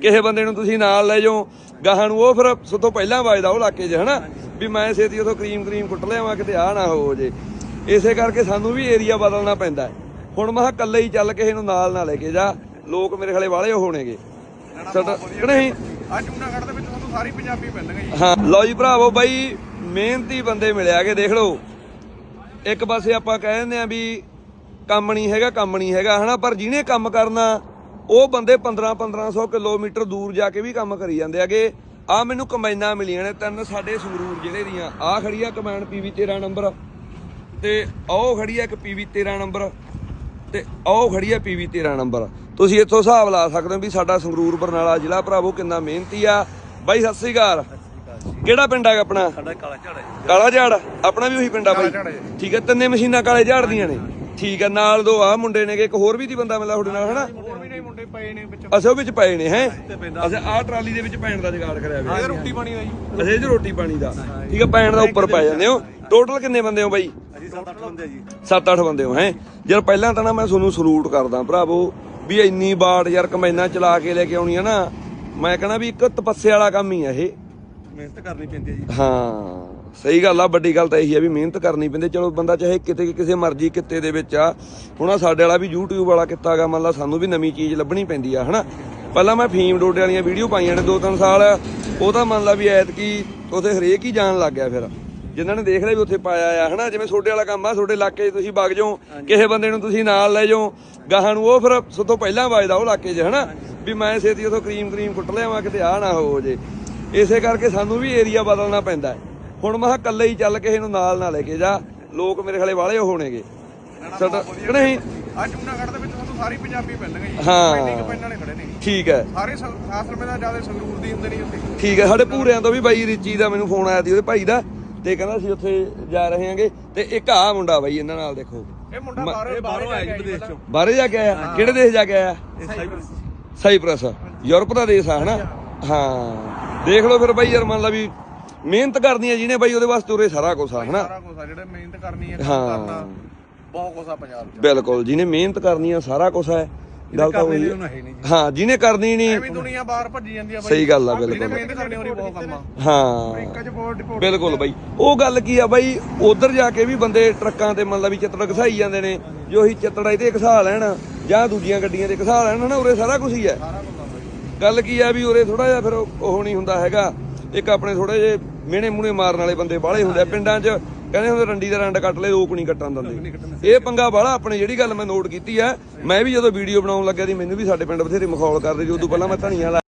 ਕਿਸੇ ਬੰਦੇ ਨੂੰ ਤੁਸੀਂ ਨਾਲ ਲੈ ਜਾਓ ਗਾਹਾਂ ਨੂੰ ਉਹ ਫਿਰ ਸੋ ਤੋਂ ਪਹਿਲਾਂ ਵੱਜਦਾ ਉਹ ਇਲਾਕੇ 'ਚ ਹਨਾ? ਵੀ ਮੈਂ ਛੇਤੀ ਉਥੋਂ ਕਰੀਮ ਕਰੀਮ ਕੁੱਟ ਲਿਆਵਾਂ ਕਿਤੇ ਆ ਨਾ ਹੋ ਜੇ। ਇਸੇ ਕਰਕੇ ਸਾਨੂੰ ਵੀ ਏਰੀਆ ਬਦਲਣਾ ਪੈਂਦਾ। ਹੁਣ ਮੈਂ ਇਕੱਲੇ ਹੀ ਚੱਲ ਕਿਸੇ ਨੂੰ ਨਾਲ ਨਾ ਲੈ ਕੇ ਜਾ। ਲੋਕ ਮੇਰੇ ਖਲੇ ਵਾਲੇ ਹੋਣਗੇ। ਕਿ ਨਹੀਂ। ਆ ਜੂਨਾਗੜ੍ਹ ਦੇ ਵਿੱਚ ਤੁਹਾਨੂੰ ਸਾਰੀ ਪੰਜਾਬੀ ਮਿਲਣਗੇ ਜੀ। ਹਾਂ ਲਓ ਜੀ ਭਰਾਵੋ ਬਾਈ ਮਿਹਨਤੀ ਬੰਦੇ ਮਿਲਿਆਗੇ ਦੇਖ ਲਓ। ਇੱਕ ਪਾਸੇ ਆਪਾਂ ਕਹਿ ਦਿੰਦੇ ਆ ਵੀ ਕੰਮ ਨਹੀਂ ਹੈਗਾ ਕੰਮ ਨਹੀਂ ਹੈਗਾ ਹਨਾ? ਪਰ ਜਿਹਨੇ ਕੰਮ ਕਰਨਾ ਉਹ ਬੰਦੇ 15 1500 ਕਿਲੋਮੀਟਰ ਦੂਰ ਜਾ ਕੇ ਵੀ ਕੰਮ ਕਰੀ ਜਾਂਦੇ ਆਗੇ ਆ ਮੈਨੂੰ ਕੰਬਾਈਨਾਂ ਮਿਲੀਆਂ ਨੇ ਤਿੰਨ ਸਾਡੇ ਸੰਗਰੂਰ ਜ਼ਿਲ੍ਹੇ ਦੀਆਂ। ਆ ਖੜੀ ਆ ਕੰਬਾਈਨ ਪੀਵੀ 13 ਨੰਬਰ। ਤੇ ਉਹ ਖੜੀ ਆ ਇੱਕ ਪੀਵੀ 13 ਨੰਬਰ। ਤੇ ਉਹ ਖੜੀ ਆ ਪੀਵੀ 13 ਨੰਬਰ। ਤੁਸੀਂ ਇੱਥੋਂ ਹਿਸਾਬ ਲਾ ਸਕਦੇ ਹੋ ਵੀ ਸਾਡਾ ਸੰਗਰੂਰ ਬਰਨਾਲਾ ਜ਼ਿਲ੍ਹਾ ਭਰਾਵੋ ਕਿੰਨਾ ਮਿਹਨਤੀ ਆ। ਬਾਈ ਸਤਿ ਸ੍ਰੀ ਅਕਾਲ। ਕਿਹੜਾ ਪਿੰਡ ਹੈਗਾ ਆਪਣਾ? ਸਾਡਾ ਕਾਲਾ ਝਾੜਾ ਜੀ। ਕਾਲਾ ਝਾੜ? ਆਪਣਾ ਵੀ ਉਹੀ ਪਿੰਡ ਆ ਬਾਈ। ਹੈ। ਠੀਕ ਹੈ ਤਿੰਨੇ ਮਸ਼ੀਨਾਂ ਕਾਲੇ ਝਾੜ ਦੀਆਂ ਨੇ। ਠੀਕ ਹੈ ਨਾਲ ਦੋ ਆ ਮੁੰਡੇ ਨੇਗੇ ਇੱਕ ਹੋਰ ਵੀ ਦੀ ਬੰਦਾ ਮਿਲਦਾ ਤੁਹਾਡੇ ਨਾਲ ਹਨਾ ਮੁੰਡੇ ਪਏ ਨੇ ਵਿੱਚ। ਅਸੇ ਉਹ ਵਿੱਚ ਪਏ ਨੇ ਹੈ? ਅੱਛਾ ਆਹ ਟਰਾਲੀ ਦੇ ਵਿੱਚ ਪੈਣ ਦਾ ਜੁਗਾੜ ਕਰਿਆ ਇਹ ਹੋਇਆ ਰੋਟੀ ਪਾਣੀ ਦਾ ਜੀ। ਅੱਛਾ ਇਹ ਰੋਟੀ ਪਾਣੀ ਦਾ। ਠੀਕ ਹੈ ਪੈਣ ਦਾ ਉੱਪਰ ਪੈ ਜਾਂਦੇ ਹੋ। ਟੋਟਲ ਕਿੰਨੇ ਬੰਦੇ ਹੋ ਬਾਈ? ਅਸੀਂ 7-8 ਬੰਦੇ ਜੀ। 7-8 ਬੰਦੇ ਹੋ ਹੈ? ਯਾਰ ਪਹਿਲਾਂ ਤਾਂ ਨਾ ਮੈਂ ਤੁਹਾਨੂੰ ਸਲੂਟ ਕਰਦਾ ਭਰਾਵੋ ਵੀ ਇੰਨੀ ਬਾੜ ਯਾਰ ਕਮੈਨਾ ਚਲਾ ਕੇ ਲੈ ਕੇ ਆਉਣੀ ਆ ਨਾ। ਮੈਂ ਕਹਿੰਦਾ ਵੀ ਇੱਕ ਤਪੱਸਿਆ ਵਾਲਾ ਕੰਮ ਹੀ ਆ ਇਹ। ਮਿਹਨਤ ਕਰਨੀ ਪੈਂਦੀ ਹੈ ਜੀ। ਹਾਂ ਸਹੀ ਗੱਲ ਆ ਵੱਡੀ ਗੱਲ ਤਾਂ ਇਹੀ ਆ ਵੀ ਮਿਹਨਤ ਕਰਨੀ ਪੈਂਦੀ ਚਲੋ ਬੰਦਾ ਚਾਹੇ ਕਿਤੇ ਕਿਸੇ ਮਰਜ਼ੀ ਕਿੱਤੇ ਦੇ ਵਿੱਚ ਆ ਹੁਣ ਆ ਸਾਡੇ ਵਾਲਾ ਵੀ YouTube ਵਾਲਾ ਕਿੱਤਾ ਗਾ ਮੰਨ ਲਾ ਸਾਨੂੰ ਵੀ ਨਵੀਂ ਚੀਜ਼ ਲੱਭਣੀ ਪੈਂਦੀ ਆ ਹਨਾ? ਪਹਿਲਾਂ ਮੈਂ ਫੀਮ ਡੋਡੇ ਵਾਲੀਆਂ ਵੀਡੀਓ ਪਾਈਆਂ ਨੇ ਦੋ ਤਿੰਨ ਸਾਲ ਉਹ ਤਾਂ ਮੰਨ ਲਾ ਵੀ ਐਤਕੀ ਉਥੇ ਹਰੇਕ ਹੀ ਜਾਣ ਲੱਗ ਗਿਆ ਫਿਰ। ਜਿਨ੍ਹਾਂ ਨੇ ਦੇਖ ਲਿਆ ਵੀ ਉੱਥੇ ਪਾਇਆ ਆ ਹਨਾ? ਜਿਵੇਂ ਛੋਡੇ ਵਾਲਾ ਕੰਮ ਆ ਛੋਡੇ ਇਲਾਕੇ 'ਚ ਤੁਸੀਂ ਵਗ ਜਾਓ ਕਿਸੇ ਬੰਦੇ ਨੂੰ ਤੁਸੀਂ ਨਾਲ ਲੈ ਜਾਓ ਗਾਹਾਂ ਨੂੰ ਉਹ ਫਿਰ ਸੋ ਤੋਂ ਪਹਿਲਾਂ ਵੱਜਦਾ ਉਹ ਇਲਾਕੇ 'ਚ ਹਨਾ? ਵੀ ਮੈਂ ਛੇਤੀ ਉਥੋਂ ਕਰੀਮ ਕਰੀਮ ਕੁੱਟ ਲਿਆਵਾਂ ਕਿਤੇ ਆ ਨਾ ਹੋ ਜੇ। ਇਸੇ ਕਰਕੇ ਸਾਨੂੰ ਵੀ ਏਰੀਆ ਬਦਲਣਾ ਪੈਂਦਾ ਹੈ। ਹੁਣ ਮੈਂ ਕਿਹਾ ਇਕੱਲੇ ਹੀ ਚੱਲ ਕਿਸੇ ਨੂੰ ਨਾਲ ਨਾ ਲੈ ਕੇ ਜਾ। ਲੋਕ ਮੇਰੇ ਖਲੇ ਵਾਲੇ ਹੋਣਗੇ। ਸਾਡਾ ਨਹੀਂ। ਆ ਜੂਨਾਗੜ੍ਹ ਦੇ ਵਿੱਚ ਤੁਹਾਨੂੰ ਸਾਰੀ ਪੰਜਾਬੀ ਮਿਲਣਗੇ ਜੀ। ਹਾਂ। ਪਿੰਡ ਵਾਲੇ ਖੜੇ ਨੇ। ਠੀਕ ਹੈ। ਸਾਰੇ ਖਾਸ ਰਮੇ ਦਾ ਜ਼ਿਆਦਾ ਸੰਗਰੂਰ ਦੀ ਹੁੰਦੇ ਨਹੀਂ ਉੱਥੇ। ਠੀਕ ਹੈ। ਸਾਡੇ ਪੂਰਿਆਂ ਤੋਂ ਵੀ ਬਾਈ ਰਿਚੀ ਦਾ ਮੈਨੂੰ ਫੋਨ ਆਇਆ ਸੀ ਉਹਦੇ ਭਾਈ ਦਾ। ਤੇ ਕਹਿੰਦਾ ਸੀ ਉੱਥੇ ਜਾ ਰਹੇ ਹਾਂਗੇ। ਤੇ ਇੱਕ ਆ ਮੁੰਡਾ ਬਾਈ ਇਹਨਾਂ ਨਾਲ ਦੇਖੋ। ਇਹ ਮੁੰਡਾ ਬਾਹਰੋਂ ਬਾਹਰੋਂ ਆਇਆ ਜੀ ਵਿਦੇਸ਼ ਚੋਂ। ਬਾਹਰੇ ਜਾ ਕੇ ਆਇਆ? ਕਿਹੜੇ ਦੇਸ਼ ਜਾ ਕੇ ਆਇਆ? ਇਹ ਸਾਈਪਰਸ। ਸਾਈਪ੍ਰਸ। ਯੂਰਪ ਦਾ ਦੇਸ਼ ਆ ਹਨਾ? ਹਾਂ। ਦੇਖ ਲਓ ਫਿਰ ਬਾਈ ਯਾਰ ਮੰਨ ਲਾ ਵੀ ਮਿਹਨਤ ਕਰਨੀ ਹੈ ਜਿਹਨੇ ਬਾਈ ਉਹਦੇ ਵਾਸਤੇ ਉਰੇ ਸਾਰਾ ਕੁਝ ਆ ਹਨਾ? ਸਾਰਾ ਕੁਝ ਆ ਜਿਹੜੇ ਮਿਹਨਤ ਕਰਨੀ ਹੈ ਕੰਮ ਹਾਂ। ਕਰਨਾ ਬਹੁਤ ਕੁਝ ਆ ਪੰਜਾਬ 'ਚ। ਬਿਲਕੁਲ ਜਿਹਨੇ ਮਿਹਨਤ ਕਰਨੀ ਆ ਸਾਰਾ ਕੁਝ ਹੈ ਗੱਲ ਤਾਂ ਉਹੀ ਉਹਨੂੰ ਹੈ ਨਹੀਂ ਹਾਂ ਜਿਹਨੇ ਕਰਨੀ ਨਹੀਂ ਐਵੇਂ ਦੁਨੀਆ ਬਾਹਰ ਭੱਜੀ ਜਾਂਦੀ ਆ ਬਾਈ। ਸਹੀ ਗੱਲ ਆ ਬਿਲਕੁਲ। ਮਿਹਨਤ ਕਰਨੀ ਹੋਰੀ ਬਹੁਤ ਕੰਮ ਆ। ਹਾਂ। ਇੱਕ ਰਿਪੋਰਟ ਰਿਪੋਰਟ ਬਿਲਕੁਲ ਬਾਈ। ਉਹ ਗੱਲ ਕੀ ਆ ਬਾਈ ਉਧਰ ਜਾ ਕੇ ਵੀ ਬੰਦੇ ਟਰੱਕਾਂ ਤੇ ਮੰਨ ਲਾ ਵੀ ਚਿੱਤੜ ਘਸਾਈ ਜਾਂਦੇ ਨੇ ਜੋ ਅਸੀਂ ਚਿੱਤੜ ਇਹਦੇ ਘਸਾ ਲੈਣ ਜਾਂ ਦੂਜੀਆਂ ਗੱਡੀਆਂ ਤੇ ਘਸਾ ਲੈਣ ਨਾ ਉਰੇ ਸਾਰਾ ਕੁਝ ਹੀ ਹੈ ਆ ਗੱਲ ਕੀ ਆ ਵੀ ਉਰੇ ਥੋੜਾ ਜਿਹਾ ਫਿਰ ਉਹ ਨਹੀਂ ਹੁੰਦਾ ਹੈਗਾ। ਇੱਕ ਆਪਣੇ ਥੋੜੇ ਜੇ ਮਿਹਣੇ ਮੂਹਣੇ ਮਾਰਨ ਵਾਲੇ ਬੰਦੇ ਬਾਹਲੇ ਹੁੰਦੇ ਆ। ਪਿੰਡਾਂ 'ਚ ਕਹਿੰਦੇ ਹੁੰਦੇ ਰੰਡੀ ਦਾ ਰੰਡ ਕੱਟ ਲੈ ਲੋਕ ਨਹੀਂ ਕੱਟਣ ਦਿੰਦੇ। ਇਹ ਪੰਗਾ ਬਾਹਲਾ ਆਪਣੇ ਜਿਹੜੀ ਗੱਲ ਮੈਂ ਨੋਟ ਕੀਤੀ ਆ ਮੈਂ ਵੀ ਜਦੋਂ ਵੀਡੀਓ ਬਣਾਉਣ ਲੱਗਿਆ ਸੀ ਮੈਨੂੰ ਵੀ ਸਾਡੇ ਪਿੰਡ ਬਥੇਰੇ ਮਖੌਲ ਕਰਦੇ ਉਦੋਂ ਪਹਿਲਾਂ ਮੈਂ ਧਨੀਆ ਲਾ